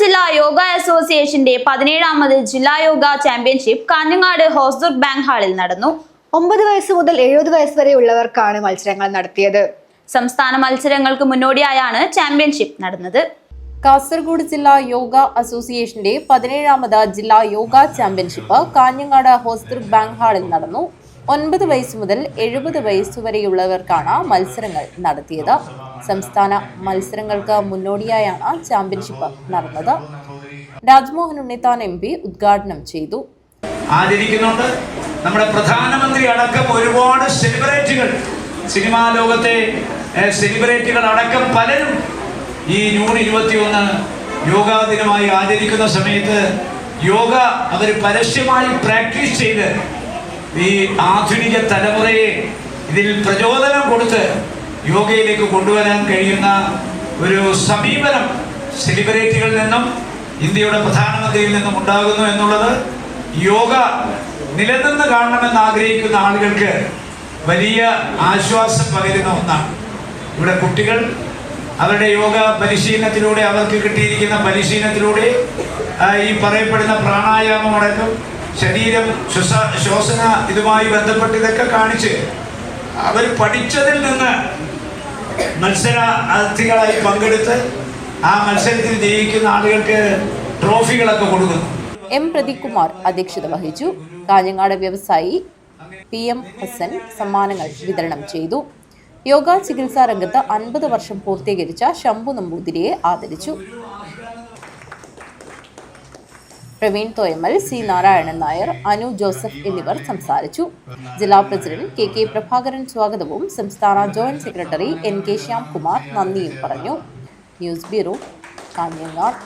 ജില്ലാ യോഗ അസോസിയേഷന്റെ പതിനേഴാമത് ജില്ലാ യോഗ ചാമ്പ്യൻഷിപ്പ് കാഞ്ഞങ്ങാട് ഹോസ്ദുർഗ് ബാങ്ക് ഹാളിൽ നടന്നു. ഒമ്പത് വയസ്സ് മുതൽ എഴുപത് വയസ്സ് വരെ ഉള്ളവർക്കാണ് മത്സരങ്ങൾ നടത്തിയത്. സംസ്ഥാന മത്സരങ്ങൾക്ക് മുന്നോടിയായാണ് ചാമ്പ്യൻഷിപ്പ് നടന്നത്. കാസർഗോഡ് ജില്ലാ യോഗ അസോസിയേഷന്റെ പതിനേഴാമത് ജില്ലാ യോഗ ചാമ്പ്യൻഷിപ്പ് കാഞ്ഞങ്ങാട് ഹോസ്ദുർഗ് ബാങ്ക് ഹാളിൽ നടന്നു. ഒൻപത് വയസ്സ് മുതൽ എഴുപത് വയസ്സുവരെയുള്ളവർക്കാണ് മത്സരങ്ങൾ നടത്തിയത്. സംസ്ഥാന മത്സരങ്ങൾക്ക് മുന്നോടിയായാണ് ചാമ്പ്യൻഷിപ്പ് നടന്നത്. രാജ്മോഹൻ ഉണ്ണിത്താൻ എം പി ഉദ്ഘാടനം ചെയ്തു. ആചരിക്കുന്നുണ്ട്. നമ്മുടെ പ്രധാനമന്ത്രി അടക്കം ഒരുപാട് സെലിബ്രിറ്റികൾ സിനിമാ ലോകത്തെ സെലിബ്രിറ്റികൾ അടക്കം പലരും ഈ ജൂൺ ഇരുപത്തിയൊന്ന് യോഗാ ദിനമായി ആചരിക്കുന്ന സമയത്ത് യോഗ അവർ പരസ്യമായി പ്രാക്ടീസ് ചെയ്ത് ഈ ആധുനിക തലമുറയെ ഇതിൽ പ്രചോദനം കൊടുത്ത് യോഗയിലേക്ക് കൊണ്ടുവരാൻ കഴിയുന്ന ഒരു സമീപനം സെലിബ്രിറ്റികളിൽ നിന്നും ഇന്ത്യയുടെ പ്രധാനമന്ത്രിയിൽ നിന്നും ഉണ്ടാകുന്നു എന്നുള്ളത് യോഗ നിലനിന്ന് കാണണമെന്ന് ആഗ്രഹിക്കുന്ന ആളുകൾക്ക് വലിയ ആശ്വാസം പകരുന്ന ഒന്നാണ്. ഇവിടെ കുട്ടികൾ അവരുടെ യോഗ പരിശീലനത്തിലൂടെ അവർക്ക് കിട്ടിയിരിക്കുന്ന പരിശീലനത്തിലൂടെ ഈ പറയപ്പെടുന്ന പ്രാണായാമം അടക്കം ശരീരം ശ്വസ ശ്വസന ഇതുമായി ബന്ധപ്പെട്ട് ഇതൊക്കെ കാണിച്ച് അവർ പഠിച്ചതിൽ നിന്ന് മത്സരാർത്ഥികളായി പങ്കെടുത്ത് ആ മത്സരത്തിൽ ജയിക്കുന്ന ആളുകൾക്ക് ട്രോഫികളൊക്കെ കൊടുക്കുന്നു. എം പ്രദീപ് കുമാർ അധ്യക്ഷത വഹിച്ചു. കാഞ്ഞങ്ങാട് വ്യവസായി പി എം ഹസൻ സമ്മാനങ്ങൾ വിതരണം ചെയ്തു. യോഗ ചികിത്സാ രംഗത്ത് അൻപത് വർഷം പൂർത്തീകരിച്ച ശംഭു നമ്പൂതിരിയെ ആദരിച്ചു. പ്രവീൺ തോയമൽ സി നാരായണൻ നായർ അനു ജോസഫ് എന്നിവർ സംസാരിച്ചു. ജില്ലാ പ്രസിഡന്റ് കെ കെ പ്രഭാകരൻ സ്വാഗതവും സംസ്ഥാന joint secretary N K Shyamkumar നന്ദിയും പറഞ്ഞു. News bureau Kanhangad.